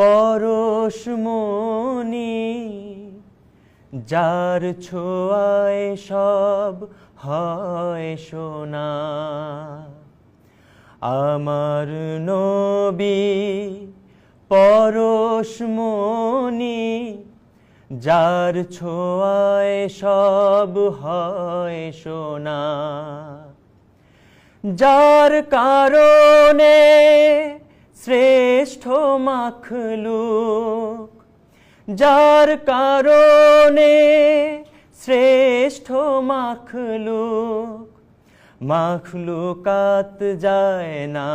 পরশমণি যার ছোয়ায় সব হয় সোনা। আমার নবী পরশমণি যার ছোয়ায় সব হয় সোনা। যার কারণে শ্রেষ্ঠ মাখলুক যার কারণে শ্রেষ্ঠ মাখলুক মাখলুকাত যায় না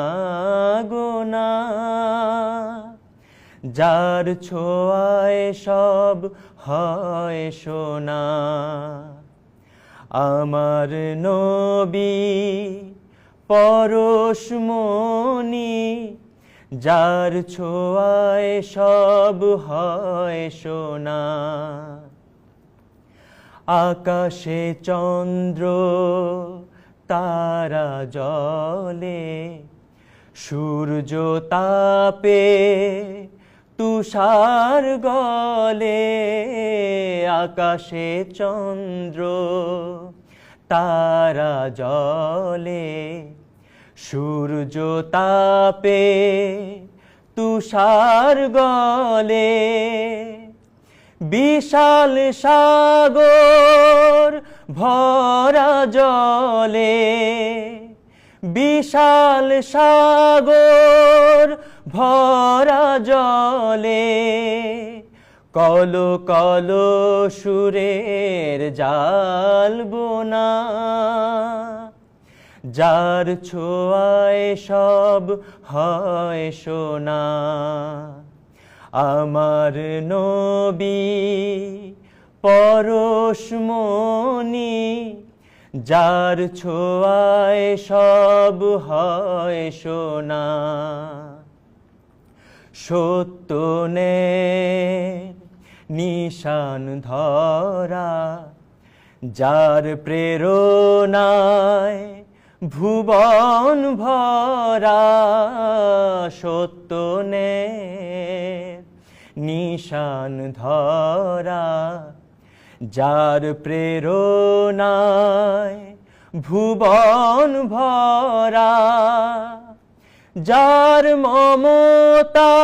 গোনা যার ছোয়ায় সব হয় সোনা, আমার নবী পরশমণি যার ছোঁয়ায় সব হয় সোনা। আকাশে চন্দ্র, তারা জলে, সূর্য তাপে তুষার গলে। আকাশে চন্দ্র, তারা জলে সূর্য তাপে তুষার গলে, বিশাল সাগর ভরা জলে, বিশাল সাগর ভরা জলে, কলো কলো সুরের জাল বোনা। যার ছোঁয়ায় সব হয় সোনা। আমার নবী পরশমণি যার ছোঁয়ায় সব হয় সোনা। সত্য নিশান ধরা, যার প্রেরণায় ভুবন ভরা সত্য নে নিশান ধরা, যার প্রেরণায় ভুবন ভরা, যার মমতায়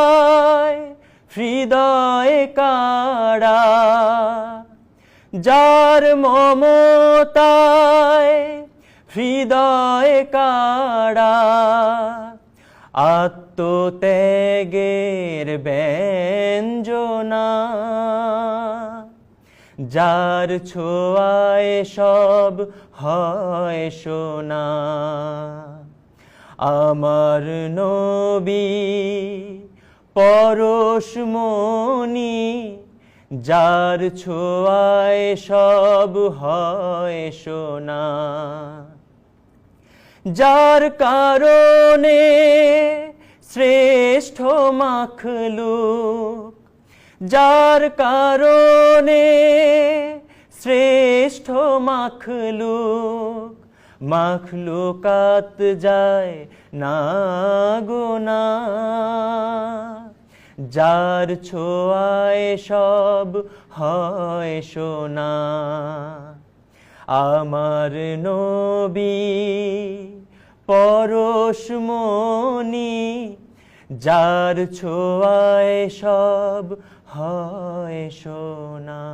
হৃদয় কাড়া, যার মমতায় হৃদয় কাড়া, আত্মত্যাগের ব্যঞ্জনা। যার ছোঁয়ায় সব হয় সোনা, আমার নবী পরশমণি যার ছোঁয়ায় সব হয় সোনা। যার কারণে শ্রেষ্ঠ মাখলুক, যার কারণে শ্রেষ্ঠ মাখলুক, মাখলুকাত যায় না গোনা যার ছোঁয়ায় সব হয় সোনা। আমার নবী পরশমণি যার ছোয়ায় সব হয় সোনা।